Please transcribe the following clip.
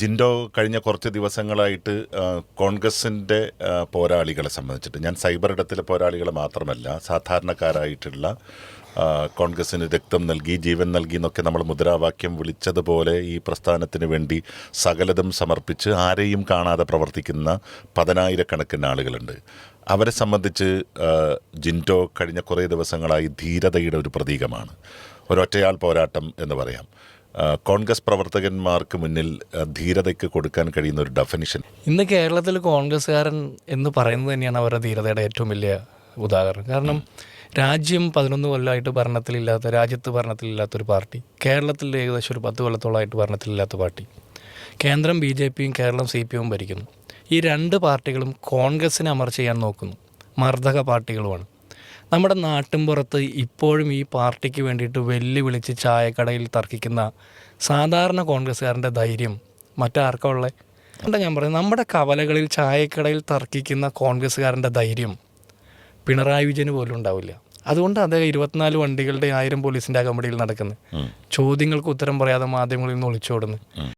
ജിൻഡോ കഴിഞ്ഞ കുറച്ച് ദിവസങ്ങളായിട്ട് കോൺഗ്രസിന്റെ പോരാളികളെ സംബന്ധിച്ചിട്ട്. ഞാൻ സൈബർ ഇടത്തിലെ പോരാളികളെ മാത്രമല്ല സാധാരണക്കാരായിട്ടുള്ള കോൺഗ്രസിന് രക്തം നൽകി ജീവൻ നൽകി എന്നൊക്കെ നമ്മൾ മുദ്രാവാക്യം വിളിച്ചതുപോലെ ഈ പ്രസ്ഥാനത്തിന് വേണ്ടി സകലതും സമർപ്പിച്ച് ആരെയും കാണാതെ പ്രവർത്തിക്കുന്ന പതിനായിരക്കണക്കിന് ആളുകളുണ്ട്. അവരെ സംബന്ധിച്ച് ജിൻഡോ കഴിഞ്ഞ കുറേ ദിവസങ്ങളായി ധീരതയുടെ ഒരു പ്രതീകമാണ്. ഒരൊറ്റയാൾ പോരാട്ടം എന്ന് പറയാം. കോൺഗ്രസ് പ്രവർത്തകന്മാർക്ക് മുന്നിൽ ധീരതയ്ക്ക് കൊടുക്കാൻ കഴിയുന്ന ഒരു ഡെഫിനിഷൻ ഇന്ന് കേരളത്തിൽ കോൺഗ്രസ്സുകാരൻ എന്ന് പറയുന്നത് തന്നെയാണ് അവരുടെ ധീരതയുടെ ഏറ്റവും വലിയ ഉദാഹരണം. കാരണം രാജ്യം പതിനൊന്ന് കൊല്ലമായിട്ട് ഭരണത്തിലില്ലാത്ത രാജ്യത്ത് ഭരണത്തിലില്ലാത്തൊരു പാർട്ടി കേരളത്തിൽ ഏകദേശം ഒരു പത്ത് കൊല്ലത്തോളമായിട്ട് ഭരണത്തിലില്ലാത്ത പാർട്ടി. കേന്ദ്രം ബി ജെ പിയും കേരളം സി പി എമ്മും ഭരിക്കുന്നു. ഈ രണ്ട് പാർട്ടികളും കോൺഗ്രസ്സിനെ അമർ ചെയ്യാൻ നോക്കുന്നു. മർദ്ദക പാർട്ടികളുമാണ്. നമ്മുടെ നാട്ടിൻപുറത്ത് ഇപ്പോഴും ഈ പാർട്ടിക്ക് വേണ്ടിയിട്ട് വെല്ലുവിളിച്ച് ചായക്കടയിൽ തർക്കിക്കുന്ന സാധാരണ കോൺഗ്രസ്സുകാരന്റെ ധൈര്യം മറ്റാർക്കാ ഉള്ളത് എന്താ ഞാൻ പറയുന്നത്? നമ്മുടെ കവലകളിൽ ചായക്കടയിൽ തർക്കിക്കുന്ന കോൺഗ്രസ്സുകാരന്റെ ധൈര്യം പിണറായി വിജയന് പോലും ഉണ്ടാവില്ല. അതുകൊണ്ട് അദ്ദേഹം ഇരുപത്തിനാല് വണ്ടികളുടെ ആയിരം പോലീസിന്റെ അകമ്പടിയിൽ നടക്കുന്നത് ചോദ്യങ്ങൾക്ക് ഉത്തരം പറയാതെ മാധ്യമങ്ങളിൽ നിന്ന് ഒളിച്ചോടുന്നു.